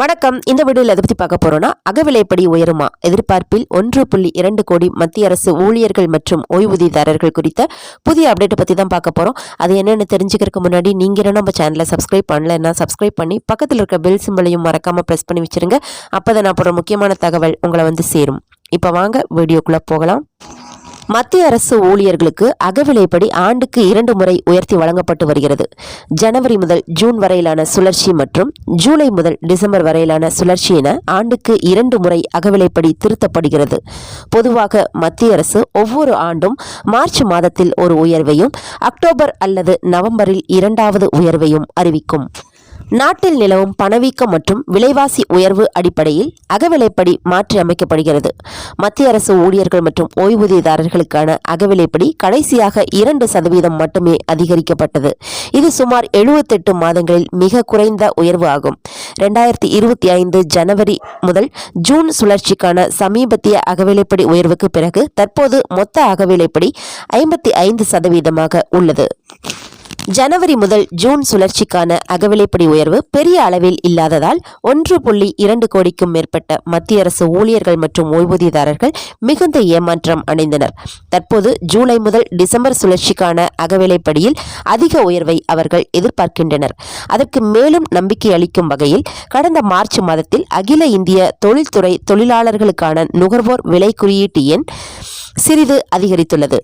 வணக்கம். இந்த வீடியோவில் எதை பற்றி பார்க்க போறோம்னா அகவிலைப்படி உயருமா? எதிர்பார்ப்பில் ஒன்று புள்ளி இரண்டு கோடி மத்திய அரசு ஊழியர்கள் மற்றும் ஓய்வூதியதாரர்கள் குறித்த புதிய அப்டேட்டை பற்றி தான் பார்க்க போகிறோம் அது என்னென்னு தெரிஞ்சுக்கிறதுக்கு முன்னாடி நீங்கள் இன்னும் நம்ம சேனலை சப்ஸ்கிரைப் பண்ணலைன்னா சப்ஸ்கிரைப் பண்ணி பக்கத்தில் இருக்க பெல் சிம்பளையும் மறக்காமல் ப்ரெஸ் பண்ணி வச்சிருங்க. அப்போ தான் நான் போடுற முக்கியமான தகவல் உங்களை வந்து சேரும். இப்போ வாங்க வீடியோக்குள்ளே போகலாம். மத்திய அரசு ஊழியர்களுக்கு அகவிலைப்படி ஆண்டுக்கு இரண்டு முறை உயர்த்தி வழங்கப்பட்டு வருகிறது. ஜனவரி முதல் ஜூன் வரையிலான சுழற்சி மற்றும் ஜூலை முதல் டிசம்பர் வரையிலான சுழற்சி என ஆண்டுக்கு இரண்டு முறை அகவிலைப்படி திருத்தப்படுகிறது. பொதுவாக மத்திய அரசு ஒவ்வொரு ஆண்டும் மார்ச் மாதத்தில் ஒரு உயர்வையும் அக்டோபர் அல்லது நவம்பரில் இரண்டாவது உயர்வையும் அறிவிக்கும். நாட்டில் நிலவும் பணவீக்கம் மற்றும் விலைவாசி உயர்வு அடிப்படையில் அகவிலைப்படி மாற்றி அமைக்கப்படுகிறது மத்திய அரசு ஊழியர்கள் மற்றும் ஓய்வூதியதாரர்களுக்கான அகவிலைப்படி கடைசியாக இரண்டு சதவீதம் மட்டுமே அதிகரிக்கப்பட்டது. இது சுமார் எழுபத்தெட்டு மாதங்களில் மிக குறைந்த உயர்வு ஆகும். ரெண்டாயிரத்தி இருபத்தி ஐந்து ஜனவரி முதல் ஜூன் சுழற்சிக்கான சமீபத்திய அகவிலைப்படி உயர்வுக்கு பிறகு தற்போது மொத்த அகவிலைப்படி ஐம்பத்தி ஐந்து சதவீதமாக உள்ளது. ஜனவரி முதல் ஜூன் சுழற்சிக்கான அகவிலைப்படி உயர்வு பெரிய அளவில் இல்லாததால் ஒன்று புள்ளி இரண்டு கோடிக்கும் மேற்பட்ட மத்திய அரசு ஊழியர்கள் மற்றும் ஓய்வூதியதாரர்கள் மிகுந்த ஏமாற்றம் அடைந்தனர். தற்போது ஜூலை முதல் டிசம்பர் சுழற்சிக்கான அகவிலைப்படியில் அதிக உயர்வை அவர்கள் எதிர்பார்க்கின்றனர். அதற்கு மேலும் நம்பிக்கை அளிக்கும் வகையில் கடந்த மார்ச் மாதத்தில் அகில இந்திய தொழில்துறை தொழிலாளர்களுக்கான நுகர்வோர் விலை குறியீட்டு எண் சிறிது அதிகரித்துள்ளது.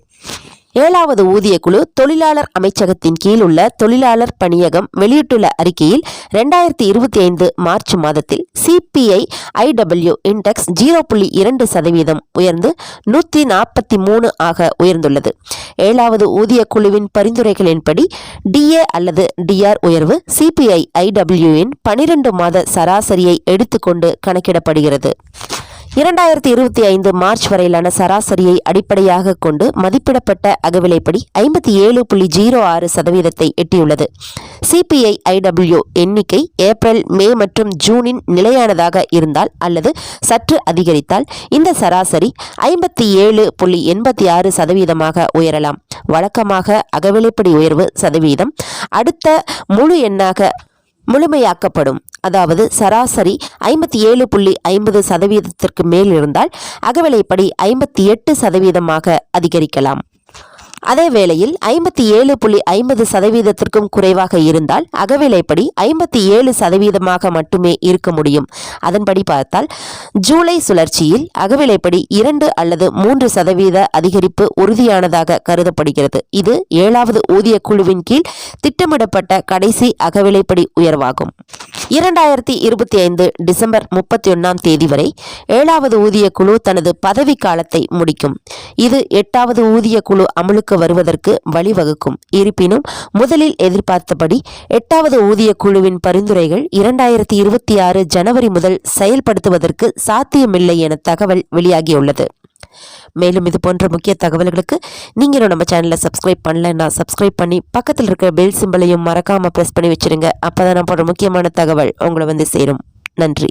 ஏழாவது ஊதியக்குழு தொழிலாளர் அமைச்சகத்தின் கீழ் உள்ள தொழிலாளர் பணியகம் வெளியிட்டுள்ள அறிக்கையில் ரெண்டாயிரத்தி இருபத்தி ஐந்து மார்ச் மாதத்தில் சிபிஐ ஐடபிள்யூ இண்டெக்ஸ் ஜீரோ புள்ளி இரண்டு சதவீதம் உயர்ந்து நூற்றி நாற்பத்தி மூணு ஆக உயர்ந்துள்ளது. ஏழாவது ஊதிய குழுவின் பரிந்துரைகளின்படி டிஏ அல்லது டிஆர் உயர்வு சிபிஐ ஐடபிள்யூவின் பனிரெண்டு மாத சராசரியை எடுத்துக்கொண்டு கணக்கிடப்படுகிறது. இரண்டாயிரத்தி இருபத்தி ஐந்து மார்ச் வரையிலான சராசரியை அடிப்படையாக கொண்டு மதிப்பிடப்பட்ட அகவிலைப்படி ஐம்பத்தி ஏழு புள்ளி ஜீரோ ஆறு சதவீதத்தை எட்டியுள்ளது. சிபிஐ ஐடபிள்யூ எண்ணிக்கை ஏப்ரல் மே மற்றும் ஜூனின் நிலையானதாக இருந்தால் அல்லது சற்று அதிகரித்தால் இந்த சராசரி ஐம்பத்தி ஏழு புள்ளி எண்பத்தி ஆறு சதவீதமாக உயரலாம். வழக்கமாக அகவிலைப்படி உயர்வு சதவீதம். அடுத்த முழு எண்ணாக முழுமையாக்கப்படும். அதாவது சராசரி ஐம்பத்தி ஏழு புள்ளி ஐம்பது சதவீதத்திற்கு மேல் இருந்தால் அகவிலைப்படி ஐம்பத்தி எட்டு சதவீதமாக அதிகரிக்கலாம். அதே வேளையில் ஐம்பத்தி ஏழு புள்ளி ஐம்பது சதவீதத்திற்கும் குறைவாக இருந்தால் அகவிலைப்படி ஐம்பத்தி ஏழு சதவீதமாக மட்டுமே இருக்க முடியும். அதன்படி பார்த்தால் ஜூலை சுழற்சியில் அகவிலைப்படி இரண்டு அல்லது மூன்று சதவீத அதிகரிப்பு உறுதியானதாக கருதப்படுகிறது. இது ஏழாவது ஊதிய குழுவின் கீழ் திட்டமிடப்பட்ட கடைசி அகவிலைப்படி உயர்வாகும். இரண்டாயிரத்தி இருபத்தி ஐந்து டிசம்பர் முப்பத்தி ஒன்றாம் தேதி வரை ஏழாவது ஊதிய குழு தனது பதவி காலத்தை முடிக்கும். இது எட்டாவது ஊதிய குழு அமலுக்கு வருவதற்கு வழிவகுக்கும். இருப்பினும் முதலில் எதிர்பார்த்தபடி எட்டாவது ஊதிய குழுவின் பரிந்துரைகள் இரண்டாயிரத்தி இருபத்தி ஆறு ஜனவரி முதல் செயல்படுத்துவதற்கு சாத்தியமில்லை என தகவல் வெளியாகியுள்ளது. மேலும் இது போன்ற முக்கிய தகவல்களுக்கு நீங்களும் நம்ம சேனலை சப்ஸ்கிரைப் பண்ணலன்னா சப்ஸ்கிரைப் பண்ணி பக்கத்தில் இருக்கிற பெல் சிம்பிளையும் மறக்காமல் ப்ரெஸ் பண்ணி வச்சிருங்க. அப்போ தான் நான் போடுற முக்கியமான தகவல் உங்களை வந்து சேரும். நன்றி.